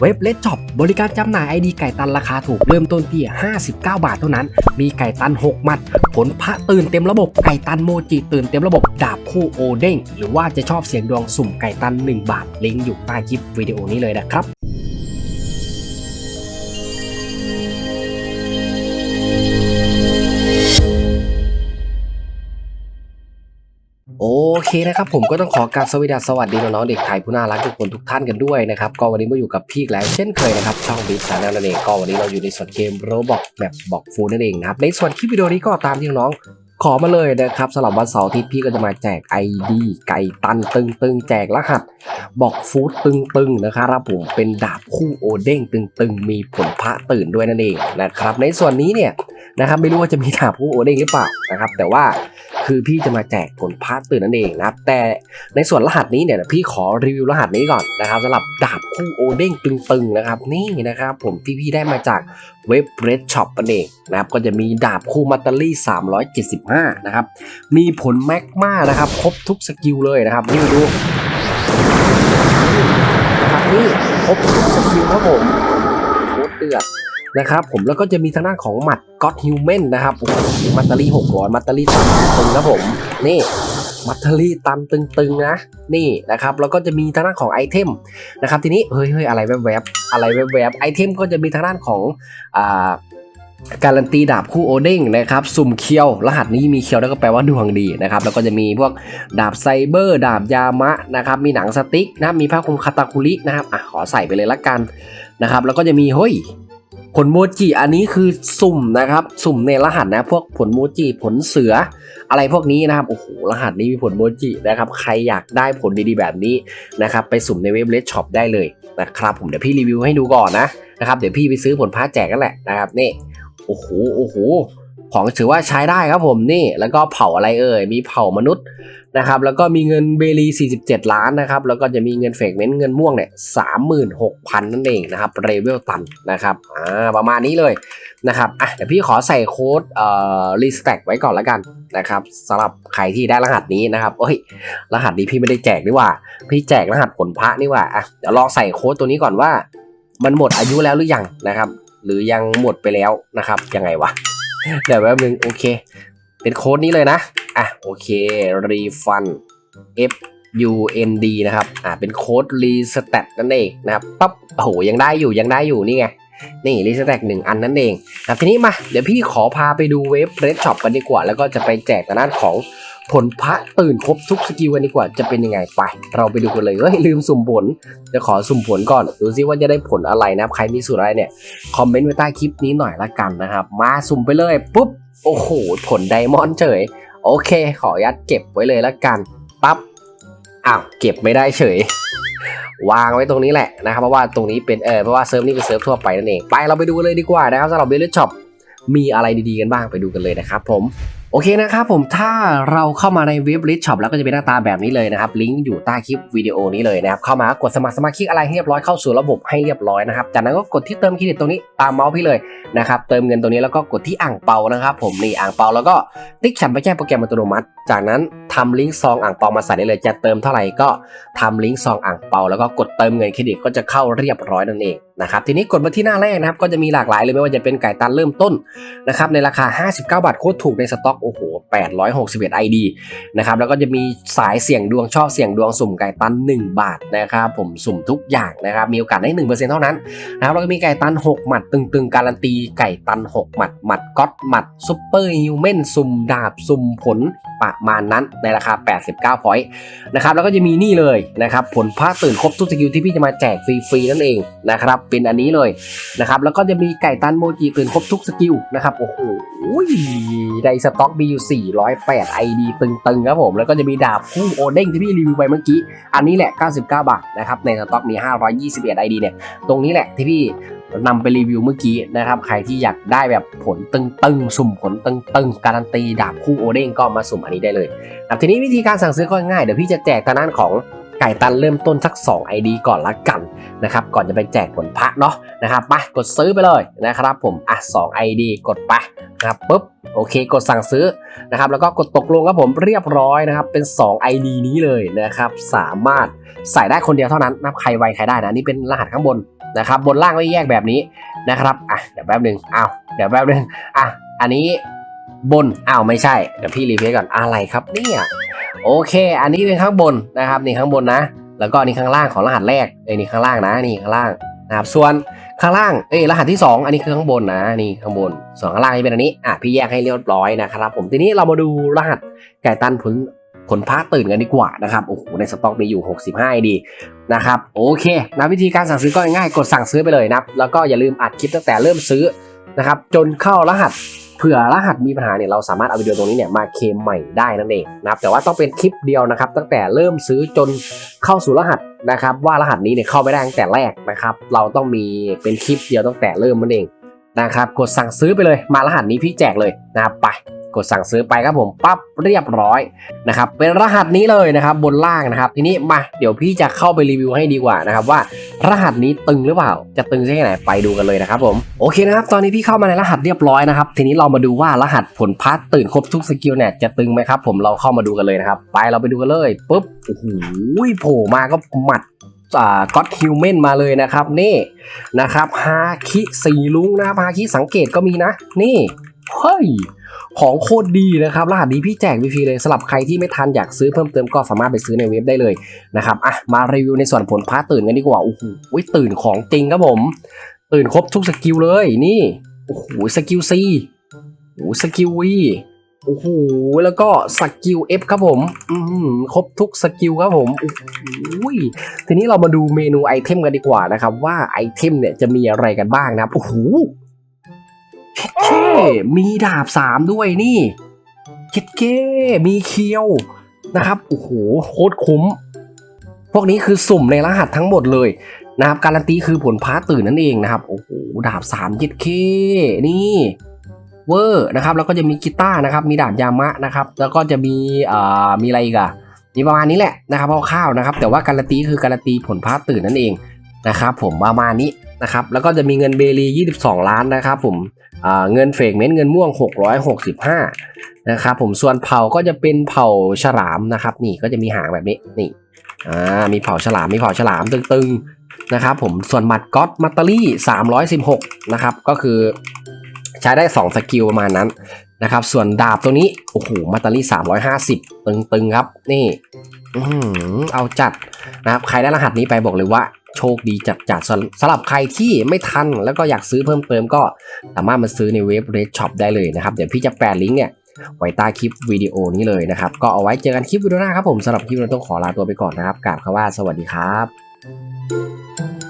เว็บเลดช็อปบริการจำหน่ายไอดีไก่ตันราคาถูกเริ่มต้นที่ 59 บาทเท่านั้น มีไก่ตัน 6 มัด ผลพระตื่นเต็มระบบ ไก่ตันโมจิตื่นเต็มระบบ ดาบคู่โอเด้ง หรือว่าจะชอบเสียงดวงสุ่มไก่ตัน 1 บาท ลิงก์อยู่ใต้คลิปวิดีโอนี้เลยนะครับ เคนะครับผมก็ต้องขอกราบสวัสดีสวัสดีน้องๆเด็กไทยผู้น่ารักทุกคนทุกท่านกันด้วยนะครับก็วันนี้มาอยู่กับพี่แล้วเช่นเคยนะครับช่องบิ๊กชาแนลนั่นเองก็วันนี้เราอยู่ในส่วนเกมโรบอกแบบบอกฟูนั่นเองนะครับในส่วนคลิปวิดีโอนี้ก็ตามที่น้องๆขอมาเลยนะครับสำหรับวันเสาร์ทิตย์พี่ก็จะมาแจก ID ไก่ตันตึงตึงแจกรหัสบอกฟูดตึงตึงนะครับผมเป็นดาบคู่โอเด้งตึงตึงมีผลพระตื่นด้วยนั่นเองนะครับในส่วนนี้เนี่ยนะครับไม่รู้ว่าจะมีดาบคู่โอเด้งหรือเปล่านะครับแต่ว่า คือพี่จะมาแจกผลพาร์ตตื่นนั่นเองนะครับ แต่ในส่วนรหัสนี้เนี่ยพี่ขอรีวิวรหัสนี้ก่อนนะครับสำหรับดาบคู่โอเด้งตึงๆนะครับ นี่นะครับผมที่พี่ได้มาจากเว็บเรดช็อปนั่นเองนะครับ ก็จะมีดาบคู่มัตเตอรี่ 375 นะครับ มีผลแมกมานะครับ ครบทุกสกิลเลยนะครับ นี่ดูครับนี่ครบทุกสกิลครับผมโคตรเดือด นะครับผมแล้วก็จะมีทางด้านของหมัดก็ d ฮิวแมนนะครับโอ้โหมัตเตอรี่600มัตเตอรี่ตันตึงนะผมนี่มัตเตอรี่ตันตึงๆนะนี่นะครับแล้วก็จะมีทางด้านของไอเทมนะครับทีนี้เฮ้ยเฮ้ยอะไรแวบๆอะไรแวบๆไอเทมก็จะมีทางด้านของอ่าการันตีดาบคู่โอเด้งนะครับสุ่มเคียว รหัสนี้มีเคียวแล้วก็แปลว่าดวงดีนะครับแล้วก็จะมีพวกดาบไซเบอร์ ดาบยามะนะครับมีหนังสติ๊กนะมีผ้าคลุมคาตาคุรินะครับอะขอใส่ไปเลยละกันนะครับแล้วก็จะมีเฮ้ย ผลโมจิอันนี้คือสุ่มนะครับ สุ่มในรหัสนะ พวกผลโมจิผลเสือ อะไรพวกนี้นะครับโอ้โหรหัสนี้มีผลโมจินะครับ ใครอยากได้ผลดีๆแบบนี้นะครับ ไปสุ่มในเว็บเลดช็อปได้เลยนะครับ ผมเดี๋ยวพี่รีวิวให้ดูก่อนนะนะครับเดี๋ยวพี่ไปซื้อผลพาแจกกันแหละนะครับนี่โอ้โหโอ้โหของถือว่าใช้ได้ครับผมนี่ แล้วก็เผาอะไรเอ่ยมีเผามนุษย์ นะครับแล้วก็มีเงินเบลี47 ล้านนะครับแล้วก็จะมีเงินเฟกเมนต์เงินม่วงเนี่ย36,000นั่นเองนะครับเรเวลตันนะครับอ่าประมาณนี้เลยนะครับอะเดี๋ยวพี่ขอใส่โค้ดเอ่อรีสแต็กไว้ก่อนแล้วกันนะครับสำหรับใครที่ได้รหัสนี้นะครับเอ้ยรหัสนี้พี่ไม่ได้แจกนี่ว่า พี่แจกรหัสผลพระนี่ว่าอะเดี๋ยวลองใส่โค้ดตัวนี้ก่อนว่า มันหมดอายุแล้วหรือยังนะครับ หรือยังหมดไปแล้วนะครับยังไงวะเดี๋ยวแป๊บนึงโอเค เป็นโค้ดนี้เลยนะ อะโอเค refund f u n d นะครับ อ่าเป็นโค้ด restat นั่นเองนะครับปั๊บโอ้โหยังได้อยู่ยังได้อยู่นี่ไงนี่ restat หนึ่งอันนั่นเองนะครับทีนี้มา เดี๋ยวพี่ขอพาไปดูเว็บ red shop กันดีกว่า แล้วก็จะไปแจกทางด้านของผลพระตื่นครบทุกสกิลกันดีกว่าจะเป็นยังไงไป เราไปดูกันเลยเฮ้ยลืมสุ่มผลจะขอสุ่มผลก่อนดูซิว่าจะได้ผลอะไรนะใครมีสูตรอะไรเนี่ยคอมเมนต์ไว้ใต้คลิปนี้หน่อยละกันนะครับ มาสุ่มไปเลยปุ๊บโอ้โหผลไดมอนด์เฉย โอเค ขอยัดเก็บไว้เลยละกันปั๊บอ้าวเก็บไม่ได้เฉย วางไว้ตรงนี้แหละนะครับเพราะว่าตรงนี้เป็นเออเพราะว่าเซิร์ฟนี่เป็นเซิร์ฟทั่วไปนั่นเองไปเราไปดูเลยดีกว่านะครับสำหรับเบลล์ช็อปมีอะไรดีๆกันบ้างไปดูกันเลยนะครับผม โอเคนะครับผมถ้าเราเข้ามาในเว็บลิสช็อปแล้วก็จะเป็นหน้าตาแบบนี้เลยนะครับลิงก์อยู่ใต้คลิปวิดีโอนี้เลยนะครับเข้ามากดสมัครสมาชิกอะไรให้เรียบร้อยเข้าสู่ระบบให้เรียบร้อยนะครับจากนั้นก็กดที่เติมเครดิตตรงนี้ตามเมาส์พี่เลยนะครับเติมเงินตรงนี้แล้วก็กดที่อ่างเปานะครับผมนี่อ่างเปาแล้วก็ติ๊กฉันไปแจ้งโปรแกรมอัตโนมัติ จากนั้นทำลิงก์ซองอ่างเปามาใส่ได้เลยจะเติมเท่าไหร่ก็ทำลิงก์ซองอ่างเปาแล้วก็กดเติมเงินเครดิตก็จะเข้าเรียบร้อยนั่นเองนะครับทีนี้กดมาที่หน้าแรกนะครับก็จะมีหลากหลายเลยไม่ว่าจะเป็นไก่ตันเริ่มต้นนะครับในราคา 59 บาทโคตรถูกในสต็อกโอ้โห861 ID นะครับแล้วก็จะมีสายเสี่ยงดวงชอบเสี่ยงดวงสุ่มไก่ตัน 1 บาทนะครับผมสุ่มทุกอย่างนะครับมีโอกาสได้ 1%เท่านั้นนะครับแล้วก็มีไก่ตัน 6 หมัดตึงๆ การันตีไก่ตัน 6 หมัดหมัดก๊อตหมัดซุปเปอร์ฮิวแมนสุ่มดาบสุ่มผลประมาณนั้นในราคา 89พอยต์นะครับแล้วก็จะมีนี่เลยนะครับผลพาตื่นครบทุกสกิลที่พี่จะมาแจกฟรีๆนั่นเองนะครับเป็นอันนี้เลยนะครับแล้วก็จะมีไก่ตันโมจิตื่นครบทุกสกิลนะครับโอ้โหในสต็อกมีอยู่ 408 ID ตึงๆครับผม แล้วก็จะมีดาบคู่โอเด้งที่พี่รีวิวไปเมื่อกี้ อันนี้แหละ 99 บาทนะครับในสต็อกมี 521 ID เนี่ย ตรงนี้แหละที่พี่นำไปรีวิวเมื่อกี้นะครับ ใครที่อยากได้แบบผลตึงๆ สุ่มผลตึงๆ การันตีดาบคู่โอเด้งก็มาสุ่มอันนี้ได้เลยทีนี้วิธีการสั่งซื้อก็ง่ายเดี๋ยวพี่จะแจกทางด้านของ ไก่ตันเริ่มต้นสัก 2 ID ก่อนละกันนะครับก่อนจะไปแจกผลพระเนาะนะครับไปกดซื้อไปเลยนะครับผมอะ2 ID กดไปนะครับปุ๊บโอเคกดสั่งซื้อนะครับแล้วก็กดตกลงครับผมเรียบร้อยนะครับเป็น 2 ID นี้เลยนะครับสามารถใส่ได้คนเดียวเท่านั้นนับใครไวใครได้นะนี่เป็นรหัสข้างบนนะครับบนล่างไม่แยกแบบนี้นะครับอะเดี๋ยวแป๊บหนึ่งอ้าวเดี๋ยวแป๊บหนึ่งอะอันนี้บนอ้าวไม่ใช่เดี๋ยวพี่รีเพย์ก่อนอะไรครับเนี่ย โอเค อันนี้เป็นข้างบนนะครับนี่ข้างบนนะ แล้วก็นี่ข้างล่างของรหัสแรกเอ้ยนี่ข้างล่างนะนี่ข้างล่างนะครับส่วนข้างล่างเอ้ยรหัสที่ 2 อันนี้คือข้างบนนะนี่ข้างบน ส่วนข้างล่างนี่เป็นอันนี้อะพี่แยกให้เรียบร้อยนะครับ ผมทีนี้เรามาดูรหัสไก่ตันผลผลพาตื่นกันดีกว่านะครับโอ้โหในสต็อกมีอยู่ 65 ดีนะครับโอเคนะวิธีการสั่งซื้อก็ง่ายกดสั่งซื้อไปเลยนะแล้วก็อย่าลืมอัดคลิปตั้งแต่เริ่มซื้อนะครับจนเข้ารหัส เผื่อรหัสมีปัญหาเนี่ยเราสามารถเอาวิดีโอตรงนี้เนี่ยมาเคลมใหม่ได้นั่นเองนะครับแต่ว่าต้องเป็นคลิปเดียวนะครับ ตั้งแต่เริ่มซื้อจนเข้าสู่รหัสนะครับว่ารหัสนี้เนี่ยเข้าไม่ได้ตั้งแต่แรกนะครับเราต้องมีเป็นคลิปเดียวตั้งแต่เริ่มนั่นเองนะครับกดสั่งซื้อไปเลยมารหัสนี้พี่แจกเลยนะครับไป กดสั่งซื้อไปครับผมปั๊บเรียบร้อยนะครับเป็นรหัสนี้เลยนะครับบนล่างนะครับ ทีนี้มาเดี๋ยวพี่จะเข้าไปรีวิวให้ดีกว่านะครับว่ารหัสนี้ตึงหรือเปล่า จะตึงแค่ไหนไปดูกันเลยนะครับผมโอเคนะครับตอนนี้พี่เข้ามาในรหัสเรียบร้อยนะครับทีนี้เรามาดูว่ารหัสผลพัดตื่นครบทุกสกิลเนี่ยจะตึงไหมครับผมเราเข้ามาดูกันเลยนะครับไปเราไปดูกันเลยปุ๊บโอ้โหโผล่มาก็หมัดก็อตฮิวแมนมาเลยนะครับนี่นะครับฮาคิสีลุงนะครับฮาคิสังเกตก็มีนะ นี่ เฮ้ย ของโคตรดีนะครับรหัสนี้พี่แจกฟรีเลยสำหรับใครที่ไม่ทันอยากซื้อเพิ่มเติมก็สามารถไปซื้อในเว็บได้เลยนะครับอะมารีวิวในส่วนผลพาตื่นกันดีกว่าโอ้โหตื่นของจริงครับผม ตื่นครบทุกสกิลเลยนี่โอ้โหสกิลซีโอ้โหสกิลวีโอ้โหแล้วก็สกิล F ครับผมอืมครบทุกสกิลครับผมโอ้โหทีนี้เรามาดูเมนูไอเทมกันดีกว่านะครับว่าไอเทมเนี่ยจะมีอะไรกันบ้างนะครับโอ้โห เท่มีดาบสามด้วยนี่คิดเก้มีเคียวนะครับโอ้โหโคตรคุ้ม พวกนี้คือสุ่มในรหัสทั้งหมดเลยนะครับการันตีคือผลพาตื่นนั่นเองนะครับโอ้โหดาบสามคิดเคนี่เวอร์นะครับแล้วก็จะมีกีตาร์นะครับ มีดาบยามะนะครับ แล้วก็จะมีอ่ามีอะไรอีกอะมีประมาณนี้แหละนะครับคร่าวๆนะครับ แต่ว่าการันตีคือการันตีผลพาตื่นนั่นเอง นะครับผมประมาณนี้นะครับแล้วก็จะมีเงินเบลี22 ล้านนะครับผมเงินเฟกเมนต์เงินม่วง 665นะครับผมส่วนเผ่าก็จะเป็นเผ่าฉลามนะครับนี่ก็จะมีหางแบบนี้นี่อ่ามีเผ่าฉลามมีเผ่าฉลามตึงๆนะครับผมส่วนหมัดก็อตมัตเตอรี่ 316 นะครับก็คือใช้ได้ 2 สกิลประมาณนั้น นะครับ ส่วนดาบตัวนี้ โอ้โหมัตเตอรี่350 ตึงๆครับ นี่อเอาจัดนะครับ ใครได้รหัสนี้ไปบอกเลยว่าโชคดีจัดจัดสำหรับใครที่ไม่ทันแล้วก็อยากซื้อเพิ่มเติมก็สามารถมาซื้อในเว็บ Red Shop ได้เลยนะครับ เดี๋ยวพี่จะแปะลิงก์เนี่ยไว้ใต้คลิปวิดีโอนี้เลยนะครับ ก็เอาไว้เจอกันคลิปวิดีโอหน้าครับผมสำหรับคลิปนี้ต้องขอลาตัวไปก่อนนะครับกราบคำว่าสวัสดีครับ